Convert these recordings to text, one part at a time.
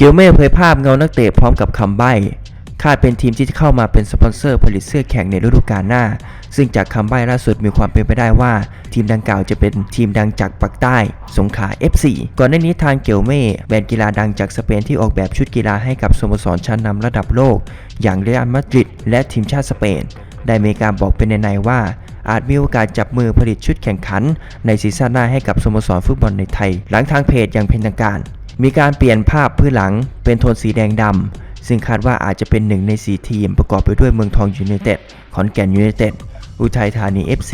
เกียวเม่เผยภาพเงานักเตะพร้อมกับคำใบ้คาดเป็นทีมที่จะเข้ามาเป็นสปอนเซอร์ผลิตเสื้อแข่งในฤดูกาลหน้า ซึ่งจากคำใบ้ล่าสุดมีความเป็นไปได้ว่า ทีมดังกล่าวจะเป็นทีมดังจากปักใต้ สงขลา FC ก่อนหน้านี้ทางเกียวเม่แบรนด์กีฬาดังจากสเปนที่ออกแบบชุดกีฬาให้กับสโมสรชั้นนำระดับโลก อย่างเรอัลมาดริดและทีมชาติสเปน ได้มีการบอกเป็นในๆว่า อาจมีโอกาสจับมือผลิตชุดแข่งขัน ในซีซั่นหน้าให้กับสโมสรฟุตบอลในไทย หลังทางเพจอย่างเป็นทางการ มีการเปลี่ยนภาพพื้นหลังเป็นโทนสีแดงดำ ซึ่งคาดว่าอาจจะเป็นหนึ่งใน 4 ทีมประกอบไปด้วยเมืองทองยูไนเต็ด ขอนแก่นยูไนเต็ด อุทัยธานี FC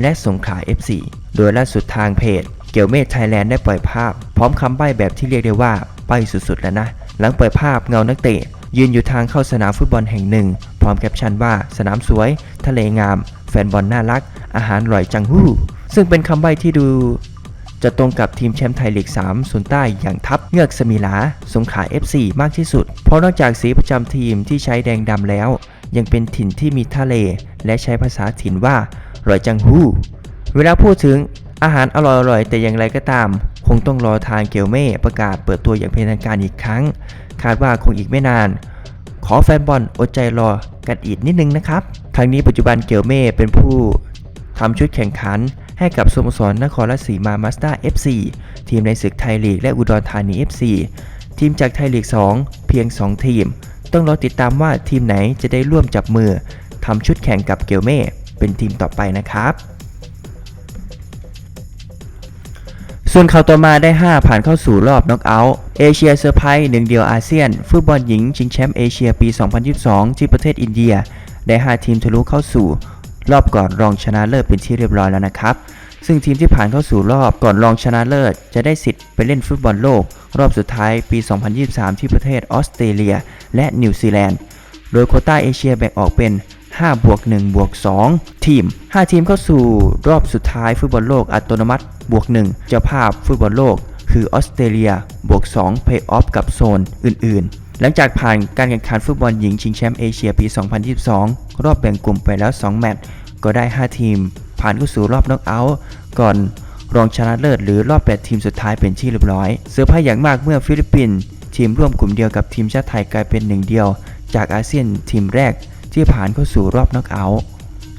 และสงขลา FC โดยล่าสุดทางเพจ เกี่ยวเมธไทยแลนด์ได้ปล่อยภาพ พร้อมคำใบ้แบบที่เรียกได้ว่าใบ้สุดๆแล้วนะ หลังเปล่อยภาพเงานักเตะยืนอยู่ทางเข้าสนามฟุตบอลแห่งหนึ่ง พร้อมแคปชั่นว่าสนามสวย ทะเลงาม แฟนบอลน่ารัก อาหารอร่อยจังฮู้ซึ่งเป็นคำใบ้ที่ดู จะตรงกับทีมแชมป์ไทยลีก 3ส่วนใต้อย่างทัพเงือกสมิลา สงขลา FC มากที่สุด เพราะนอกจากสีประจำทีมที่ใช้แดงดำแล้ว ยังเป็นถิ่นที่มีทะเล และใช้ภาษาถิ่นว่าอร่อยจังฮู้ เวลาพูดถึงอาหารอร่อยๆ แต่อย่างไรก็ตาม คงต้องรอทางเกียวเม่ประกาศเปิดตัวอย่างเป็นทางการอีกครั้ง คาดว่าคงอีกไม่นาน ขอแฟนบอลอดใจรอกันอีกนิดนึงนะครับทางนี้ปัจจุบันเกียวเม่เป็นผู้ทำชุดแข่งขัน ให้กับสโมสรนครราชสีมามาสเตอร์ FC ทีมในศึกไทยลีกและอุดรธานี FC ทีมจากไทยลีก 2 เพียง 2 ทีม ต้องรอติดตามว่าทีมไหนจะได้ร่วมจับมือทำชุดแข่งกับเกียวเม่เป็นทีมต่อไปนะครับ ส่วนข่าวต่อมาได้ 5 ผ่านเข้าสู่รอบน็อกเอาท์เอเชียเซอร์ไพรส์หนึ่งเดียวอาเซียน ฟุตบอลหญิงชิงแชมป์เอเชียปี 2022 ที่ประเทศอินเดีย ได้ 5 ทีมทะลุเข้าสู่ รอบก่อนรองชนะเลิศเป็นที่เรียบร้อยแล้วนะครับ ซึ่งทีมที่ผ่านเข้าสู่รอบก่อนรองชนะเลิศ จะได้สิทธิ์ไปเล่นฟุตบอลโลก รอบสุดท้ายปี 2023 ที่ประเทศออสเตรเลีย และนิวซีแลนด์ โดยโคต้าเอเชียแบ่งออกเป็น5บวก1บวก2ทีม 5 ทีมเข้าสู่รอบสุดท้ายฟุตบอลโลกอัตโนมัติบวก 1 เจ้าภาพฟุตบอลโลก คือออสเตรเลียบวก2เพย์ออฟกับโซนอื่น ๆ หลังจากผ่านการแข่งขันฟุตบอลหญิงชิงแชมป์เอเชียปี 2022 รอบแบ่งกลุ่มไปแล้ว 2 แมตช์ ก็ได้ 5 ทีม ผ่านเข้าสู่รอบน็อกเอาท์ก่อนรองชนะเลิศหรือรอบ 8 ทีมสุดท้ายเป็นที่เรียบร้อย เซอร์ไพรส์อย่างมากเมื่อฟิลิปปินส์ทีมร่วมกลุ่มเดียวกับทีมชาติไทยกลายเป็นหนึ่งเดียว จากอาเซียนทีมแรกที่ผ่านเข้าสู่รอบน็อกเอาท์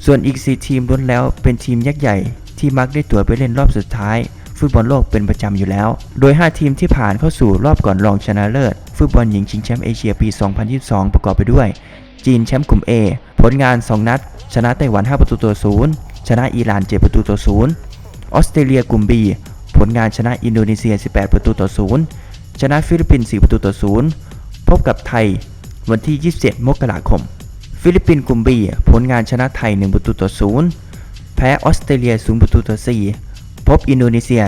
ส่วนอีก 4 ทีมล้วนแล้วเป็นทีมยักษ์ใหญ่ที่มักได้ตั๋วไปเล่นรอบสุดท้าย ฟุตบอลโลกเป็นประจำอยู่แล้ว โดย 5 ทีมที่ผ่านเข้าสู่รอบก่อนรองชนะเลิศ ฟุตบอลหญิงชิงแชมป์เอเชียปี 2022 ประกอบไปด้วย จีนแชมป์กลุ่ม A ผลงาน 2 นัด ชนะไต้หวัน 5 ประตูต่อ0ชนะอิหร่าน 7 ประตูต่อ0ออสเตรเลียกลุ่ม B ผลงานชนะอินโดนีเซีย 18 ประตูต่อ0ชนะฟิลิปปินส์ 4 ประตูต่อ0พบกับไทย วันที่ 27 มกราคม ฟิลิปปินส์กลุ่ม B ผลงานชนะไทย 1 ประตูต่อ0แพ้ออสเตรเลีย 0 ประตูต่อ4 พบอินโดนีเซีย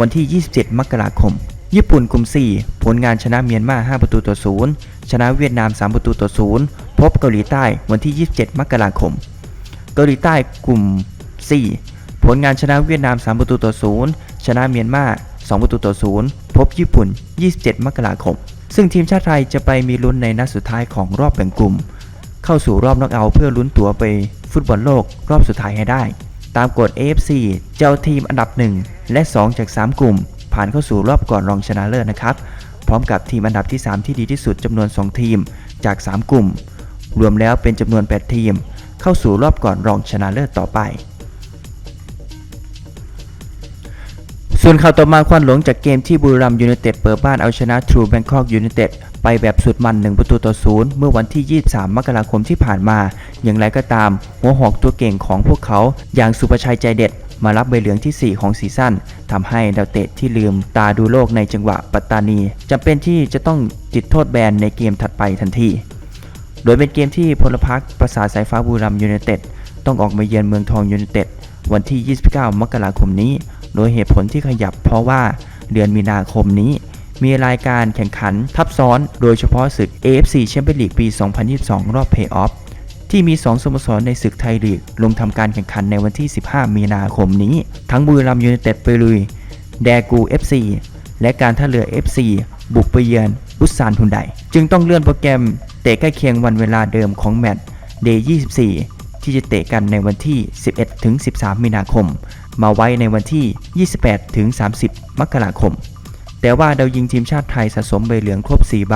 วันที่ 27 มกราคม ญี่ปุ่นกลุ่ม 4 ผลงานชนะเมียนมา 5 ประตูต่อ 0 ชนะเวียดนาม 3 ประตูต่อ 0 พบเกาหลีใต้วันที่ 27 มกราคม เกาหลีใต้กลุ่ม 4 ผลงานชนะเวียดนาม 3 ประตูต่อ 0 ชนะเมียนมา 2 ประตูต่อ 0 พบญี่ปุ่น 27 มกราคม ซึ่งทีมชาติไทยจะไปมีลุ้นในนัดสุดท้ายของรอบแบ่งกลุ่ม เข้าสู่รอบน็อกเอาท์เพื่อลุ้นตั๋วไปฟุตบอลโลกรอบสุดท้ายให้ได้ ตามกฎ AFC เจ้าทีมอันดับ 1 และ 2 จาก 3 กลุ่ม ผ่านเข้าสู่รอบก่อนรองชนะเลิศนะครับ พร้อมกับทีมอันดับที่ 3 ที่ดีที่สุดจำนวน 2 ทีมจาก 3 กลุ่ม รวมแล้วเป็นจำนวน 8 ทีม เข้าสู่รอบก่อนรองชนะเลิศต่อไปส่วนข่าวต่อมาควันหลงจากเกมที่บุรีรัมย์ยูไนเต็ดเปิดบ้านเอาชนะทรูแบงคอกยูไนเต็ด ไปแบบสุดมัน 1 ประตูต่อศูนย์เมื่อวันที่ 23 มกราคมที่ผ่านมา อย่างไรก็ตาม หัวหอกตัวเก่งของพวกเขา อย่างสุประชัยใจเด็ด มารับใบเหลืองที่ 4 ของซีซั่นทำให้ดาวเตะที่ลืมตาดูโลกในจังหวะปัตตานีจำเป็นที่จะต้องติดโทษแบนในเกมถัดไปทันที โดยเป็นเกมที่พลพรรคประสาทสายฟ้าบุรีรัมย์ยูไนเต็ดต้องออกมาเยือนเมืองทองยูไนเต็ดวันที่ 29 มกราคมนี้ โดยเหตุผลที่ขยับเพราะว่าเดือนมีนาคมนี้ มีรายการแข่งขันทับซ้อนโดยเฉพาะศึก AFC แชมเปี้ยนลีกปี 2022 รอบเพย์ออฟที่มี 2สโมสรในศึกไทยลีก ลงทำการแข่งขันในวันที่ 15 มีนาคมนี้ ทั้งบุรีรัมย์ยูไนเต็ดไปลุย แดกู FC และการท่าเรือ FC บุกไปเยือนอุซานฮุนไดจึงต้องเลื่อนโปรแกรมเตะใกล้เคียงวันเวลาเดิมของแมตช์ Day 24 ที่จะเตะกันในวันที่ 11-13 มีนาคม มาไว้ในวันที่ 28-30 มกราคม แต่ว่าดาวยิงทีมชาติไทยสะสมใบเหลืองครบ 4 ใบ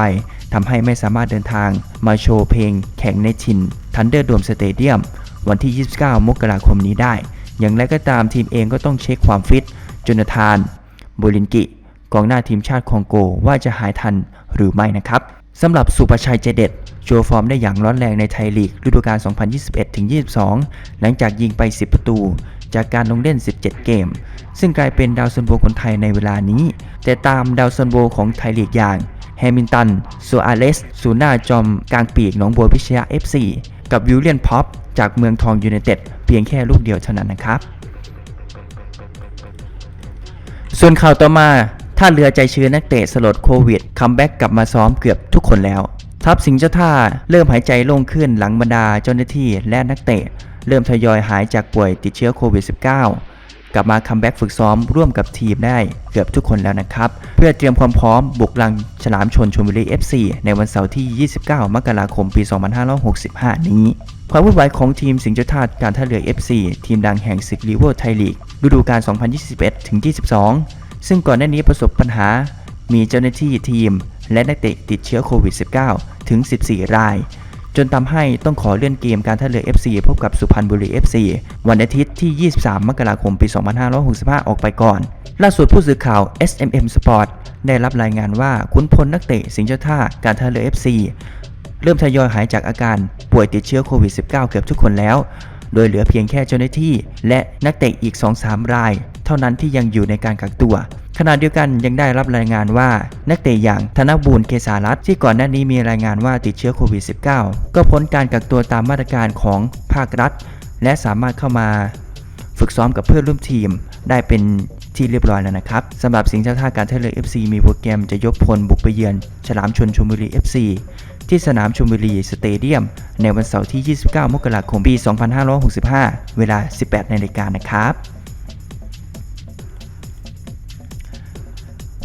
ทำให้ไม่สามารถเดินทางมาโชว์เพลงแข่งในชินทันเดอร์โดมสเตเดียมวันที่ 29 มกราคมนี้ได้ อย่างไรก็ตามทีมเองก็ต้องเช็คความฟิตจนทานโบลินกิ กองหน้าทีมชาติคองโกว่าจะหายทันหรือไม่นะครับสำหรับสุประชัยเจเด็ด โชว์ฟอร์มได้อย่างร้อนแรงในไทยลีกฤดูกาล 2021-22 หลังจากยิงไป 10 ประตู จากการลงเล่น 17 เกม ซึ่งกลายเป็นดาวซันโบคนไทยในเวลานี้ แต่ตามดาวซันโบของไทยลีกอย่างแฮมิลตันโซอาเลสศูนย์หน้าจอมกลางปีกหนองบัวพิชยา FC กับวิลเลียนพ็อปจากเมืองทองยูไนเต็ดเพียงแค่ลูกเดียวเท่านั้นนะครับ ส่วนข่าวต่อมาท่าเรือใจชื้นนักเตะสลดโควิดคัมแบ็กกลับมาซ้อมเกือบทุกคนแล้ว ทัพสิงห์เจ้าท่าเริ่มหายใจโล่งขึ้นหลังบรรดาเจ้าหน้าที่และนักเตะ เริ่มทยอยหายจากป่วยติดเชื้อโควิด -19 กลับมาคัมแบ็กฝึกซ้อมร่วมกับทีมได้เกือบทุกคนแล้วนะครับ เพื่อเตรียมความพร้อมบุกลังฉลามชนชลบุรี FC ในวันเสาร์ที่ 29 มกราคมปี 2565 นี้ความวุ่นวายของทีมสิงห์เจ้าท่าการท่าเรือ FC ทีมดังแห่งศึกลีเวอร์ไทยลีกฤดูกาล 2021-22 ซึ่งก่อนหน้านี้ประสบปัญหา มีเจ้าหน้าที่ทีมและนักเตะติดเชื้อโควิด -19 ถึง 14 ราย จนทำให้ต้องขอเลื่อนเกมการท่าเรือ FC พบกับสุพรรณบุรี FC วันอาทิตย์ที่ 23 มกราคม ปี 2565 ออกไปก่อน ล่าสุดผู้สื่อข่าว SMM Sport ได้รับรายงานว่าขุนพลนักเตะสิงห์เจ้าท่าการท่าเรือ FC เริ่มทยอยหายจากอาการป่วยติดเชื้อโควิด -19 เกือบทุกคนแล้ว โดยเหลือเพียงแค่เจ้าหน้าที่ และนักเตะอีก 2-3 ราย เท่านั้นที่ยังอยู่ในการกักตัวขณะเดียวกันยังได้รับรายงานว่า นักเตะอย่างธนบูรณ์เกษารัตน์ที่ก่อนหน้านี้มีรายงานว่าติดเชื้อโควิด -19 ก็พ้นการกักตัวตามมาตรการของภาครัฐ และสามารถเข้ามา ฝึกซ้อมกับเพื่อนร่วมทีม ได้เป็น ที่เรียบร้อยแล้วนะครับสำหรับสิงห์เจ้าท่าการท่าเรือ FC มีโปรแกรมจะยกพลบุกไปเยือนฉลามชนชลบุรี FC ที่สนามชลบุรีสเตเดียม ในวันเสาร์ที่ 29 มกราคม ปี 2565 เวลา 18นาฬิกานะครับ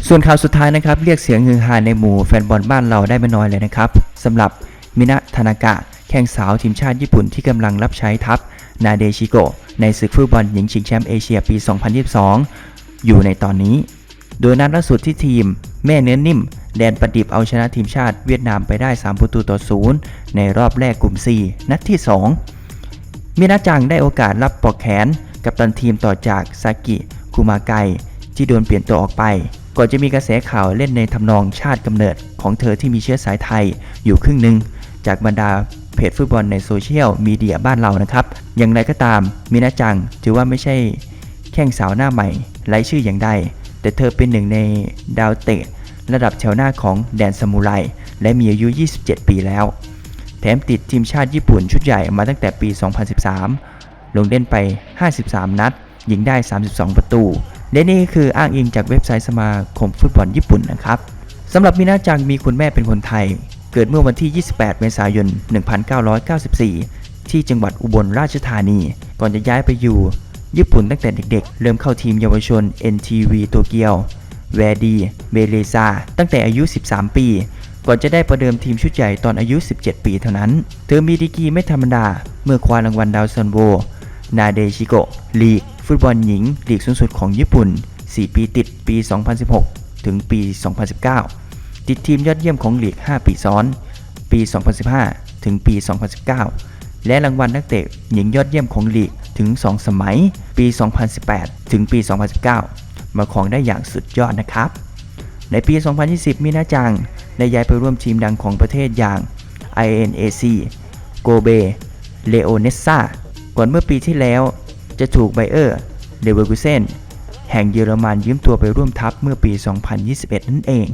ส่วนข่าวสุดท้ายนะครับ เรียกเสียงฮือฮาในหมู่แฟนบอลบ้านเราได้ไม่น้อยเลยนะครับสำหรับมินะทานากะ แข่งสาวทีมชาติญี่ปุ่นที่กำลังรับใช้ทัพ นาเดชิโกะในศึกฟุตบอลหญิงชิงแชมป์เอเชียปี 2022 อยู่ในตอนนี้ โดยนัดล่าสุดที่ทีม แม่เนื้อนิ่ม แดนประดิบเอาชนะทีมชาติเวียดนามไปได้ 3 ประตูต่อ0ในรอบแรกกลุ่ม 4 นัดที่ 2 มินาจังได้โอกาสรับปอกแขนกับตันทีมต่อจากซากิคุมาไกที่โดนเปลี่ยนตัวออกไป ก่อนจะมีกระแสข่าวเล่นในทำนองชาติกำเนิดของเธอที่มีเชื้อสายไทยอยู่ครึ่งหนึ่งจากบรรดาเพจฟุตบอลในโซเชียลมีเดียบ้านเรานะครับ อย่างไรก็ตามมินาจังถือว่าไม่ใช่แข้งสาวหน้าใหม่ ไร้ชื่ออย่างใด แต่เธอเป็นหนึ่งในดาวเตะระดับแถวหน้าของแดนซามูไร และมีอายุ 27 ปีแล้ว แถมติดทีมชาติญี่ปุ่นชุดใหญ่มาตั้งแต่ปี 2013 ลงเล่นไป 53 นัด ยิงได้ 32 ประตู และนี่คืออ้างอิงจากเว็บไซต์สมาคมฟุตบอลญี่ปุ่นนะครับสำหรับมินาจังมีคุณแม่เป็นคนไทย เกิดเมื่อวันที่ 28 เมษายน 1994 ที่จังหวัดอุบลราชธานี ก่อนจะย้ายไปอยู่ ญี่ปุ่นตั้งแต่เด็กๆ เริ่มเข้าทีมเยาวชน NTV โตเกียว แวดี เบเลซา ตั้งแต่อายุ 13 ปี ก่อนจะได้ประเดิมทีมชุดใหญ่ตอนอายุ 17 ปีเท่านั้น เธอมีดีกีไม่ธรรมดา เมื่อคว้ารางวัลดาวซันโว นาเดชิโกะ ลีก ฟุตบอลหญิง ลีกสูงสุดของญี่ปุ่น 4 ปีติด ปี 2016 ถึงปี 2019 ติดทีมยอดเยี่ยมของลีก 5 ปีซ้อน ปี 2015 ถึงปี 2019 และรางวัลนักเตะหญิงยอดเยี่ยมของลีก ถึง 2 สมัย ปี 2018 ถึงปี 2019 มาของได้อย่างสุดยอดนะครับ ในปี 2020 มินาจัง ได้ย้ายไปร่วมทีมดังของประเทศอย่าง INAC โกเบเลโอเนสซาก่อนเมื่อปีที่แล้ว จะถูกไบเออร์เลเวอร์กุเซนแห่งเยอรมันยืมตัวไปร่วมทัพเมื่อปี 2021 นั่นเอง